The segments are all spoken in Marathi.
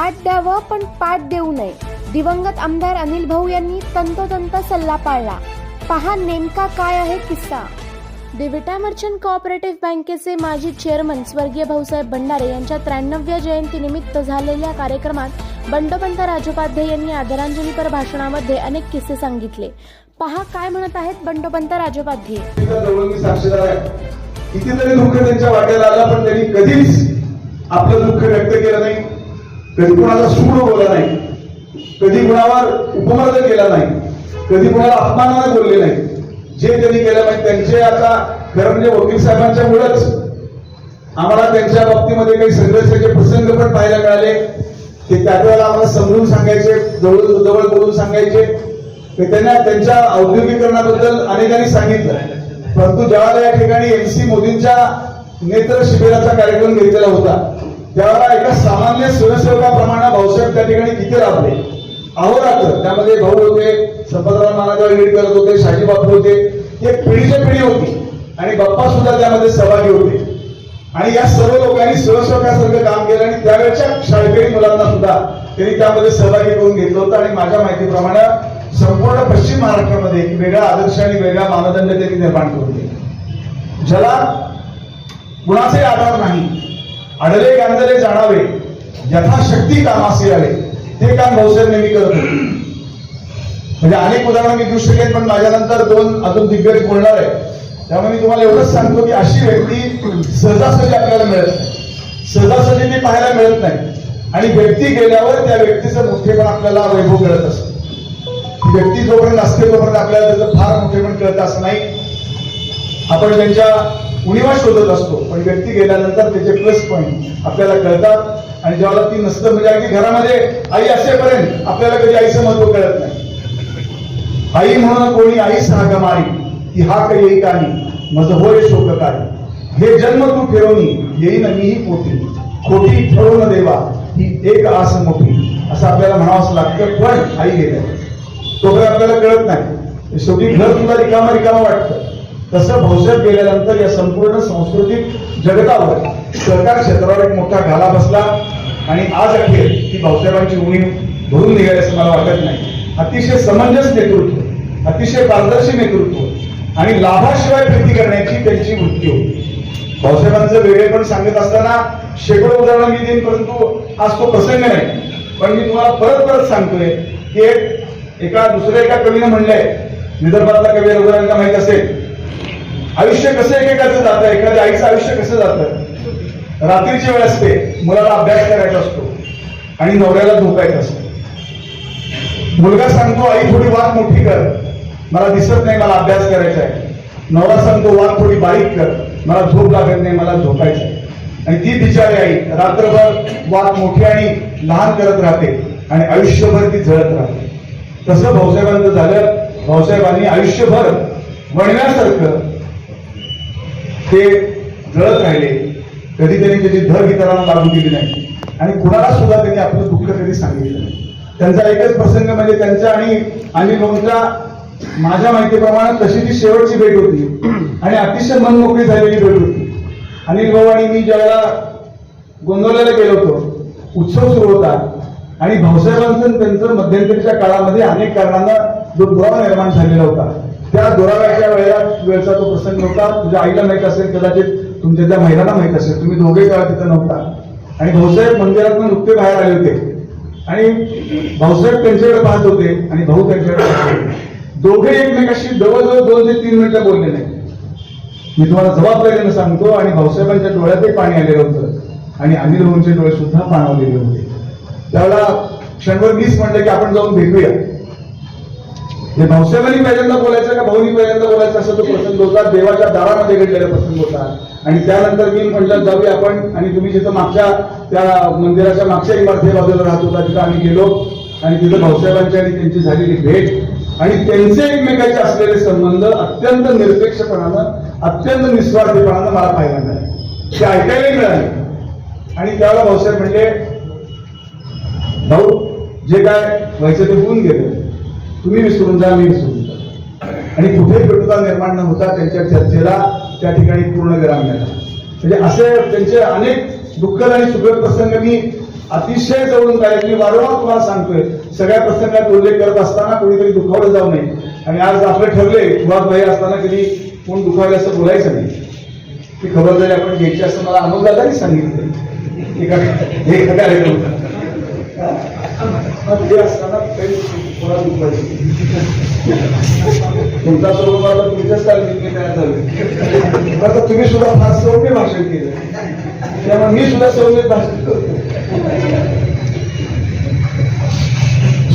पाठ द्यावं पण पाठ देऊ नये. दिवंगत आमदार अनिल भाऊ यांनी तंतोतंत सल्ला पाळला. पहा नेमका काय आहे किस्सा. देविटा मर्चंट कोऑपरेटिव्ह बँकेचे माजी चेअरमन स्वर्गीय भाऊसाहेब भंडारे यांच्या त्र्याण्णव्या जयंतीनिमित्त झालेल्या कार्यक्रमात बंडोपंत राजोपाध्ये यांनी आदरांजलीपर भाषणामध्ये अनेक किस्से सांगितले. पहा काय म्हणत आहेत बंडोपंत राजोपाध्ये. कितीतरी दुःख त्यांच्या वाट्याला आलं पण त्यांनी कधीच आपलं दुःख व्यक्त केलं नाही. कधी कुणाला सूड बोलला नाही कधी कुणावर उपमर्द केला नाही कधी कुणाला अपमानाने बोलले नाही. जे त्यांनी केलं नाही त्यांचे आता खरं म्हणजे वकील साहेबांच्या मुळेच. आम्हाला त्यांच्या बाबतीमध्ये काही संघर्षाचे प्रसंग पण पाहायला मिळाले. ते त्यावेळेला आम्हाला समजून सांगायचे जवळ जवळ बोलून सांगायचे. त्यांना त्यांच्या औद्योगिकरणाबद्दल अनेकांनी सांगितलं. परंतु ज्यावेळेला या ठिकाणी एम सी मोदींच्या नेत्र शिबिराचा कार्यक्रम घेतलेला होता त्यावेळेला एका सामान्य स्वयंसेवकाप्रमाणे भाऊसाहेब त्या ठिकाणी किती राबले अहोरात्र त्यामध्ये भाऊ होते संपतराव नानागाव लीड करत होते शाजी बापू होते. हे पिढीच्या पिढी होती. आणि बाप्पा सुद्धा त्यामध्ये सहभागी होते. आणि या सर्व लोकांनी स्वयंसेवकासारखं काम केलं आणि त्यावेळेच्या शाळकरी मुलांना सुद्धा त्यांनी त्यामध्ये सहभागी करून घेतलं होतं. आणि माझ्या माहितीप्रमाणे संपूर्ण पश्चिम महाराष्ट्रामध्ये एक वेगळा आदर्श आणि वेगळा मानदंड त्यांनी निर्माण करून दिले. ज्याला कुणाचाही आधार नाही अडले गांधले जाणावे यथाशक्ती कामासे यावे ते काम भाऊसाहेब नेहमी करत म्हणजे अनेक उदाहरणं मी देऊ शकेन पण माझ्यानंतर दोन अजून दिग्गज बोलणार आहे त्यामुळे मी तुम्हाला एवढंच सांगतो की अशी व्यक्ती सहजासहजी आपल्याला मिळत नाही. सहजासहजी ती पाहायला मिळत नाही. आणि व्यक्ती गेल्यावर त्या व्यक्तीचं मोठेपण आपल्याला वैभव कळत असतं. व्यक्ती जोपर्यंत असते तोपर्यंत आपल्याला त्याचं फार मोठेपण कळत असं नाही. आपण त्यांच्या उणीवा शोधत असतो पण व्यक्ती गेल्यानंतर त्याचे प्लस पॉईंट आपल्याला कळतात. आणि ज्यावेळेला ती नसतं म्हणजे अगदी घरामध्ये आई असेपर्यंत आपल्याला कधी आईचं महत्त्व कळत नाही. आई म्हणून कोणी आई सहा मारी ती हाक येई कानी माझं होय शोक काय हे जन्म तू फिरवणी येईन मीही पोटी खोटी ठरवून देवा ही एक आस मोठी. असं आपल्याला म्हणावंच लागतं पण आई गेल्या. तोपर्यंत आपल्याला कळत नाही. शेवटी घर सुद्धा रिकामा रिकामा वाटतं. तसं भविष्यात गेल्यानंतर या संपूर्ण सांस्कृतिक जगतावर सहकार क्षेत्रावर एक मोठा घाला बसला आणि आज अखेर ती भाऊसाहेबांची उणीव भरून निघाली असं मला वाटत नाही. अतिशय समंजस नेतृत्व अतिशय पारदर्शी नेतृत्व आणि लाभाशिवाय कृती करण्याची त्यांची वृत्ती होती. भाऊसाहेबांचं वेगळेपण सांगत असताना शेकडो उदाहरणं मी देईन परंतु आज तो प्रसंग नाही. पण मी तुम्हाला परत परत सांगतोय की एक एका दुसऱ्या एका कवीनं म्हणलंय विदर्भातला कवी रघुराजांना माहीत असेल आयुष्य कसं एकेकाचं जातं? एखाद्या आईचं आयुष्य कसं जातं? रात्रीची वेळ असते मुलाला अभ्यास करायचा असतो आणि नवऱ्याला झोपायचं असतो. मुलगा सांगतो आई थोडी वाघ मोठी कर. मला दिसत नाही मला अभ्यास करायचा आहे. नवरा सांगतो वाघ थोडी बारीक कर. मला झोप लागत नाही मला झोपायचं आहे. आणि ती बिचारी आई रात्रभर वाघ मोठी आणि लहान करत राहते आणि आयुष्यभर ती झळत राहते. तसं भाऊसाहेबांचं झालं. भाऊसाहेबांनी आयुष्यभर वणव्यासारखं ते जळत राहिले कधी त्यांनी त्याची धर इतरांना लागू केली नाही. आणि कुणाला सुद्धा त्यांनी आपलं दुःख कधी सांगितलं नाही. त्यांचा एकच प्रसंग म्हणजे त्यांच्या आणि आणि भाऊंच्या माझ्या माहितीप्रमाणे तशी ती शेवटची भेट होती. आणि अतिशय मनमोकळी झालेली भेट होती. अनिल भाऊ आणि मी ज्यावेळेला गोंदवल्याला गेलो होतो उत्सव सुरू होता. आणि भाऊसाहेबांचं त्यांचं मध्यंतरीच्या काळामध्ये अनेक कारणांना जो दुरावा निर्माण झालेला होता. त्या दुराव्याच्या वेळेला वेळचा तो प्रसंग नव्हता. तुझ्या आईला माहीत असेल कदाचित तुमच्या त्या महिलांना माहीत असेल. तुम्ही दोघे काळ तिथं नव्हता. आणि भाऊसाहेब मंदिरातून नुकते बाहेर आले होते. आणि भाऊसाहेब त्यांच्याकडे पाहत होते आणि भाऊ त्यांच्याकडे पाहत होते. दोघे एकमेकाशी जवळजवळ दोन ते तीन मिनिटं बोलले नाही. मी तुम्हाला जबाबदारीनं सांगतो आणि भाऊसाहेबांच्या डोळ्यातही पाणी आलेलं होतं. आणि अनिल भाऊंचे डोळे सुद्धा पाणावलेले होते. त्यावेळेला क्षणभर मीच म्हटलं की आपण जाऊन भेटूया. हे भावसेवानी पहिल्यांदा बोलायचं का भाऊनी पहिल्यांदा बोलायचं? असा तो प्रसंग होता. देवाच्या दारामध्ये घडलेला प्रसंग होता. आणि त्यानंतर मी म्हटलं जाऊया आपण. आणि तुम्ही जिथं मागच्या त्या मंदिराच्या मागच्या इमारती बाजूला राहत होता तिथं आम्ही गेलो. आणि तिथं भाऊसाहेबांची आणि त्यांची झालेली भेट. आणि त्यांचे एकमेकांचे असलेले संबंध अत्यंत निरपेक्षपणानं अत्यंत निस्वार्थीपणानं मला पाहायला मिळाले. ते ऐकायलाही मिळाले. आणि त्यावेळेला भाऊसाहेब म्हणजे भाऊ जे काय व्हायचं ते होऊन गेलं. तुम्ही विसरून जा मी विसरून जा. आणि कुठेही कटुता निर्माण न होता त्यांच्या चर्चेला त्या ठिकाणी पूर्ण विराम मिळाला म्हणजे असे त्यांचे अनेक दुःखद आणि सुखद प्रसंग मी अतिशय जवळून काय मी वारंवार तुम्हाला सांगतोय सगळ्या प्रसंगात उल्लेख करत असताना कोणीतरी दुखावलं जाऊ नये. आणि आज आपले ठरले वाद भाई असताना कधी कोण दुखावले असं बोलायचं नाही. ती खबरदारी आपण घ्यायची असं मला अमोल सांगितलं. एका एका ते असताना कोणाला दुखवायचं तुमचा स्वरूप आता तुमच्याच तालमीत तयार झाले. आता तुम्ही सुद्धा फार सौम्य भाषण केलं. त्यामुळे मी सुद्धा सौम्य भाषण करतो.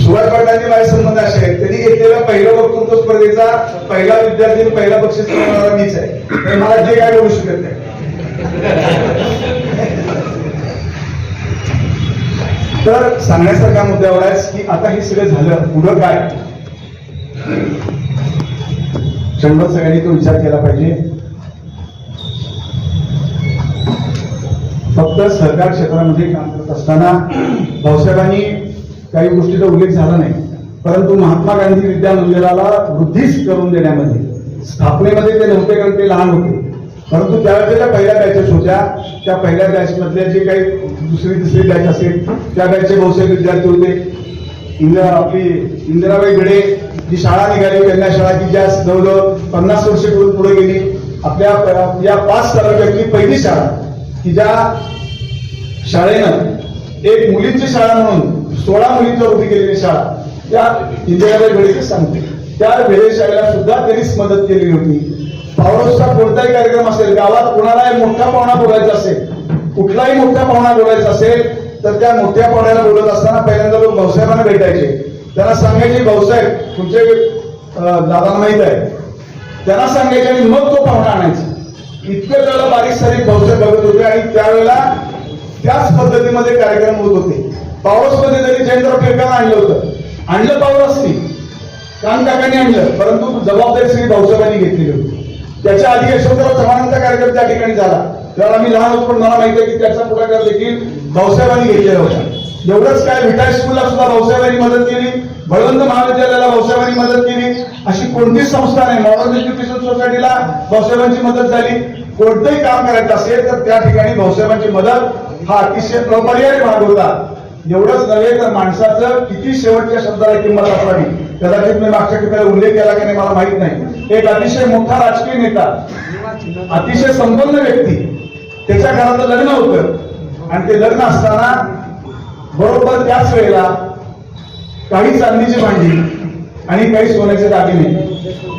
सुभाष पाटलांचे माझे संबंध असे आहेत. त्यांनी घेतलेला पहिला वक्तृत्व स्पर्धेचा पहिला विद्यार्थी पहिला बक्षीस मीच आहे. मला जे काय बोलू शकत नाही. तर सांगण्यासारख्या मुद्द्यावर आहे की आता हे सगळं झालं पुढं काय? क्षणभर सगळ्यांनी तो विचार केला पाहिजे. फक्त सरकार क्षेत्रामध्ये काम करत असताना भाऊसाहेबांनी काही गोष्टीचा उल्लेख झाला नाही. परंतु महात्मा गांधी विद्या मंदिराला वृद्धीच करून देण्यामध्ये स्थापनेमध्ये ते नव्हते कारण ते लहान होते. परंतु त्यावेळेच्या ज्या पहिल्या बॅचेस होत्या त्या पहिल्या बॅच मधल्या जे काही दुसरी तिसरी बॅच असेल त्या बॅचचे बहुतेक विद्यार्थी होते. इंदिरा आपली इंदिराबाई भिडे जी शाळा निघाली कन्या शाळा की ज्या जवळजवळ पन्नास वर्ष पुढे गेली आपल्या या पाच तालुक्यातली पहिली शाळा की ज्या शाळेनं एक मुलींची शाळा म्हणून सोळा मुलींच्या उभी केलेली शाळा त्या इंदिराबाई भिडेची सांगते. त्या भिडे शाळेला सुद्धा त्यांनीच मदत केलेली होती. भावरोजचा कोणताही कार्यक्रम असेल गावात कोणालाही मोठा पाहुणा बोलायचा असेल कुठलाही मोठा पाहुणा बोलायचा असेल तर त्या मोठ्या पाहुण्याला बोलत असताना पहिल्यांदा लोक भाऊसाहेबांना भेटायचे. त्यांना सांगायचे भाऊसाहेब तुमचे दादा दादांना माहीत आहे. त्यांना सांगायचे आणि मग तो पाहुणा आणायचा. इतकं त्याला बारीक सारीक भाऊसाहेब बघत होते आणि त्यावेळेला त्याच पद्धतीमध्ये कार्यक्रम होत होते. पावसमध्ये जरी जयंतराव टिळकांना आणलं होतं आणलं पावरसनी कान काकांनी आणलं परंतु जबाबदारी सगळी भाऊसाहेबांनी घेतली त्याच्या आधी यशवंतराव चव्हाणांचा कार्यक्रम त्या ठिकाणी झाला. त्यावेळेला मी लहान होतो पण मला माहिती आहे की त्याचा पुढाकार देखील भाऊसाहेबांनी घेतलेला होता. एवढंच काय विटाय स्कूलला सुद्धा भाऊसाहेबांनी मदत केली. बळवंत महाविद्यालयाला भाऊसाहेबांनी मदत केली. अशी कोणतीच संस्था नाही. मॉडर्न एज्युकेशन सोसायटीला भाऊसाहेबांची मदत झाली. कोणतंही काम करायचं असेल तर त्या ठिकाणी भाऊसाहेबांची मदत हा अतिशय अपरिहार्य भाग होता. एवढंच नव्हे तर माणसाचं किती शेवटच्या शब्दाला किंमत असावी. कदाचित मी मागच्या ठिकाणी उल्लेख केला की नाही मला माहीत नाही. एक अतिशय मोठा राजकीय नेता अतिशय संपन्न व्यक्ती त्याच्या घरात लग्न होतं. आणि ते लग्न असताना बरोबर त्याच वेळेला काही चांदीची भांडी आणि काही सोन्याचे दागिने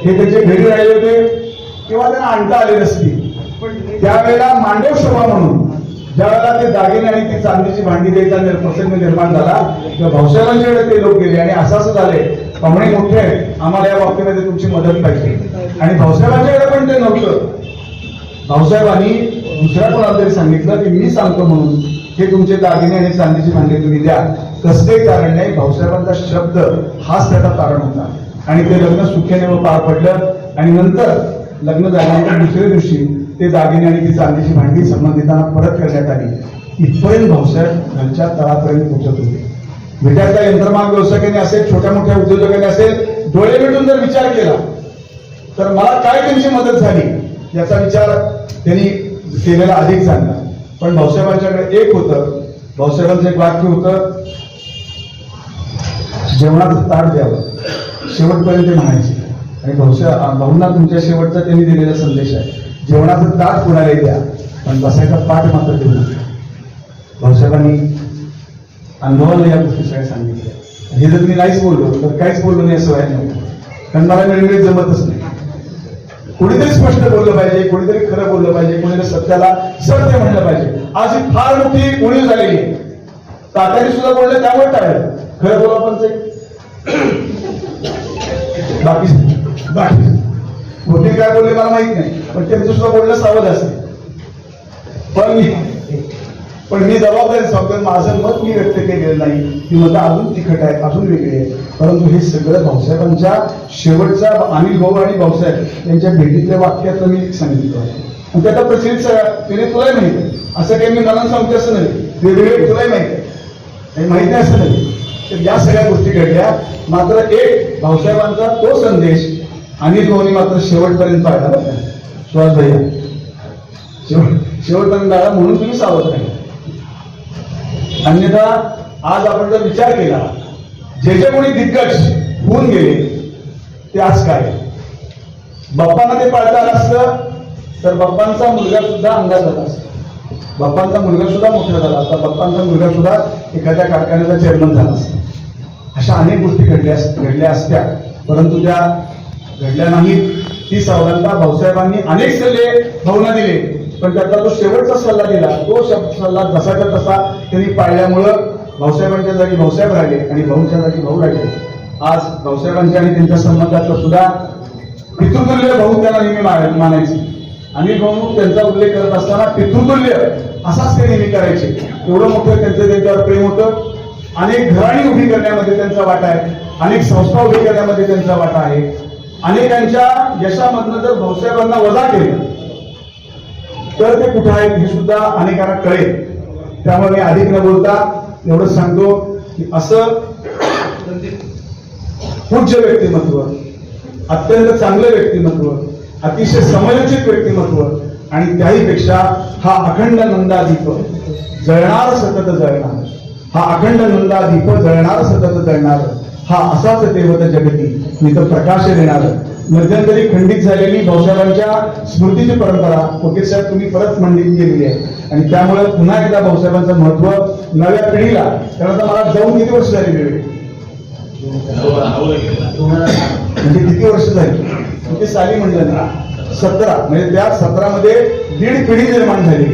हे त्याचे घरी राहिले होते. किंवा त्यांना आणता आले नसतील त्यावेळेला मांडव शोभा म्हणून ज्या वेळेला ते दागिने आणि ती चांदीची भांडी द्यायचा प्रसंग निर्माण झाला तेव्हा भाऊसाहेबांच्याकडे ते लोक गेले आणि असं असं झाले. पाहुणे मोठे आहेत आम्हाला या बाबतीमध्ये तुमची मदत पाहिजे. आणि भाऊसाहेबांच्याकडे पण ते नव्हतं. भाऊसाहेबांनी दुसऱ्या कोणाला तरी सांगितलं की मी सांगतो म्हणून. हे तुमचे दागिने आणि चांदीची भांडी तुम्ही द्या. कसले कारण नाही भाऊसाहेबांचा शब्द हाच त्याचा कारण होता. आणि ते लग्न सुखेने पार पडलं. आणि नंतर लग्न झाल्यानंतर दुसऱ्या दिवशी ते दागिने आणि ती चांदीची भांडी संबंधितांना परत करण्यात आली. इथपर्यंत भाऊसाहेब घरच्या तळापर्यंत पोहोचत होते. विद्यार्थ्या यंत्रमाग व्यावसायिकांनी असेल छोट्या मोठ्या उद्योजकांनी असेल डोळे मिटून जर विचार केला तर मला काय त्यांची मदत झाली याचा विचार त्यांनी केलेला अधिक चांगला पण भाऊसाहेबांच्याकडे एक होतं भाऊसाहेबांचं एक वाक्य होतं जेवणाचं ताट द्यावं. शेवटपर्यंत म्हणायचे. आणि भाऊसाहेब भाऊंना तुमच्या शेवटचा त्यांनी दिलेला संदेश आहे. जेवणाचं ताट कुणालाही द्या पण बसायचा पाठ मात्र देऊ नका. भाऊसाहेबांनी अनुभवाला या गोष्टी सगळ्या सांगितल्या. हे जर मी नाहीच बोललो तर काहीच बोललो नाही असं व्हायला नको कारण मला वेळोवेळी जमतच नाही. कोणीतरी स्पष्ट बोललं पाहिजे कोणीतरी खरं बोललं पाहिजे कोणीतरी सत्याला सत्य म्हणलं पाहिजे. आज ही फार मोठी उणीव झालेली आहे. तात्याने सुद्धा बोललं त्यामुळे टाळलं खरं बोला पण ते? बाकी बाकी मोठे काय बोलले मला माहीत नाही पण त्यांचं सुद्धा बोलणं सावध असते. पण मी पण मी जबाबदारी सांगतो माझं मत मी व्यक्त केलेलं नाही. ती मतं अजून तिखट आहेत अजून वेगळी आहे. परंतु हे सगळं भाऊसाहेबांच्या शेवटचा अनिल भाऊ आणि भाऊसाहेब यांच्या भेटीतल्या वाक्यातलं मी सांगितलं आणि त्याचा प्रचलित तिने तुलाही माहिती आहे. असं काही मी मला सांगते असं नाही. वेगवेगळे तुलाही माहिती आहे. माहीत नाही असं नाही. तर या सगळ्या गोष्टी घडल्या. मात्र एक भाऊसाहेबांचा तो संदेश अनिल भाऊनी मात्र शेवटपर्यंत पाहिला सुहास भैया. शेवट शेवटपर्यंत आला म्हणून तुम्ही सावध नाही अन्यथा आज आपण जर विचार केला जे जे कोणी दिग्गज होऊन गेले ते आज काय? बाप्पांना ते पाळता आलं असतं तर बाप्पांचा मुलगा सुद्धा अंगात झाला असतो. बाप्पांचा मुलगा सुद्धा मोठा झाला असता. बाप्पांचा मुलगा सुद्धा एखाद्या कारखान्याचा चेअरमन झाला असता. अशा अनेक गोष्टी घडल्या अस- घडल्या असत्या. परंतु त्या घडल्या नाहीत. ती सावधानता भाऊसाहेबांनी अनेक सल्ले भाऊना दिले. पण त्यातला जो शेवटचा सल्ला दिला तो सल्ला जसाच्या तसा त्यांनी पाळल्यामुळं भाऊसाहेबांच्या जागी भाऊसाहेब राहिले आणि भाऊंच्या जागी भाऊ राहिले. आज भाऊसाहेबांच्या आणि त्यांच्या संबंधातलं सुद्धा पितृतुल्य भाऊ त्यांना नेहमी मानायचे. अनिल भाऊ त्यांचा उल्लेख करत असताना पितृतुल्य असाच ते नेहमी करायचे. एवढं मोठं त्यांचं त्यांच्यावर प्रेम होतं अनेक घराणी उभी करण्यामध्ये त्यांचा वाटा आहे अनेक संस्था उभी करण्यामध्ये त्यांचा वाटा आहे. अनेकांच्या यशामधनं जर भाऊसाहेबांना वजा केलं तर ते कुठे आहेत हे सुद्धा अनेकांना कळेल त्यामुळे मी अधिक न बोलता एवढंच सांगतो की असं पूज्य व्यक्तिमत्व अत्यंत चांगलं व्यक्तिमत्व अतिशय समयोचित व्यक्तिमत्व आणि त्याहीपेक्षा हा अखंड नंदादीप जळणार सतत जळणार. हा अखंड नंदादीप जळणार सतत जळणार. हा असाच देवत जगती मी तर प्रकाश देणार. मध्यंतरी खंडित झालेली भाऊसाहेबांच्या स्मृतीची परंपरा वकील साहेब तुम्ही परत मंडित केलेली आहे. आणि त्यामुळे पुन्हा एकदा भाऊसाहेबांचं महत्त्व नव्या पिढीला कारण आता मला जाऊन किती वर्ष झाली वेळ म्हणजे किती वर्ष झाली? किती साली म्हणलं ना सतरा. म्हणजे त्या सतरामध्ये दीड पिढी निर्माण झाली.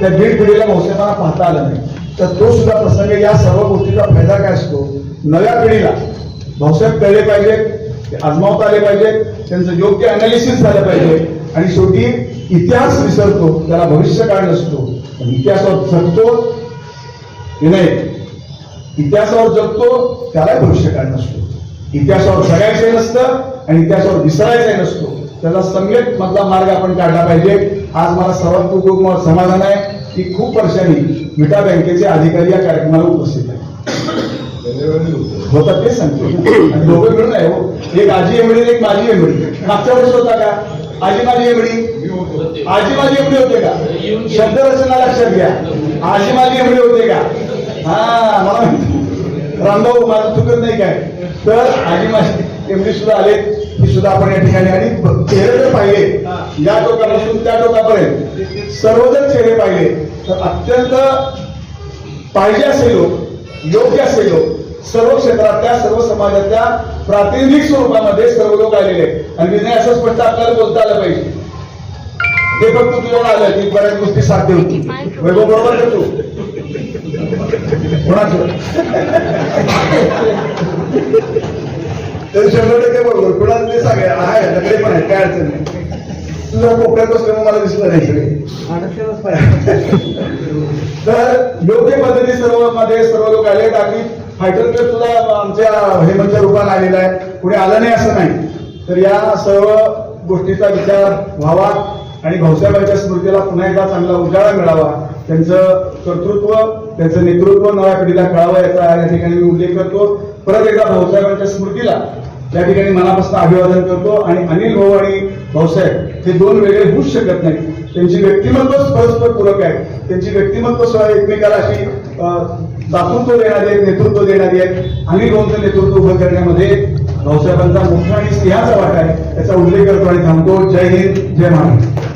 त्या दीड पिढीला भाऊसाहेबांना पाहता आलं नाही. तर तो सुद्धा प्रसंग या सर्व गोष्टीचा फायदा काय असतो? नव्या पिढीला. भाऊसाहेब कळले पाहिजेत. ते आजमावता आले पाहिजेत त्यांचं योग्य अनालिसिस झालं पाहिजे. आणि शेवटी इतिहास विसरतो त्याला भविष्य काळ नसतो. पण इतिहासावर जगतो विनय इतिहासावर जगतो त्याला भविष्य काळ नसतो. इतिहासावर जगायचंही नसतं आणि इतिहासावर विसरायचंही नसतो. त्याचा सम्यक मधला मार्ग आपण काढला पाहिजे. आज मला सर्वात खूप समाधान आहे की खूप वर्षांनी विटा बँकेचे अधिकारी या कार्यक्रमाला उपस्थित आहेत. होता तेच सांगतो. दोघं मिळून आहे हो. एक आजी एमडी एक माझी एमडी. मागच्या वर्षी होता का? आजी माझी एमडी? आजी माझी एमडी होते का? शब्द रचना लक्षात घ्या. आजी माझी एमडी होते का? हा मला रामभाऊ माझं चुकत नाही काय? तर आजी माझी एमडी सुद्धा आले. ही सुद्धा आपण या ठिकाणी आणि चेहरे जर पाहिले या टोकापासून त्या टोकापर्यंत सर्वजण चेहरे पाहिले तर अत्यंत पाहिजे असे लोक हो, योग्य असे लोक हो. सर्व क्षेत्रातल्या सर्व समाजातल्या प्रातिनिधिक स्वरूपामध्ये सर्व लोक आलेले आहेत. आणि विनय असं स्पष्ट आपल्याला बोलता आलं पाहिजे. ते फक्त तुझ्यावर आलं? की बऱ्याच गोष्टी साध्य होती. वैभव बरोबर का तू? कोणाचं? तर शंभर टक्के बरोबर. कुणाला ते सांगा आहे नकडे पण आहे काय अडचण नाही. तुझ्या कोपऱ्यात मला दिसलं नाही सगळे. तर योग्य पद्धती सर्वमध्ये सर्व लोक आले अगदी फायटर क्लब सुद्धा आमच्या हेमंतच्या रूपात आलेला आहे. कुणी आलं नाही असं नाही. तर या सर्व गोष्टीचा विचार व्हावा आणि भाऊसाहेबांच्या स्मृतीला पुन्हा एकदा चांगला उजाळा मिळावा. त्यांचं कर्तृत्व त्यांचं नेतृत्व नव्या पिढीला कळावं याचा या ठिकाणी मी उल्लेख करतो. परत एकदा भाऊसाहेबांच्या स्मृतीला त्या ठिकाणी मनापासून अभिवादन करतो. आणि अनिल भाऊ आणि भाऊसाहेब हे दोन वेगळे होऊच शकत नाही त्यांची व्यक्तिमत्वच परस्पर पूरक आहे. त्यांची व्यक्तिमत्व सुद्धा एकमेकाला अशी दातृत्व देणारी आहेत नेतृत्व देणारी आहेत. अनिल भाऊंचं नेतृत्व उभं करण्यामध्ये भाऊसाहेबांचा मोठा आणि स्नेहाचा वाटा आहे. याचा उल्लेख करतो आणि थांबतो जय हिंद जय महाराष्ट्र.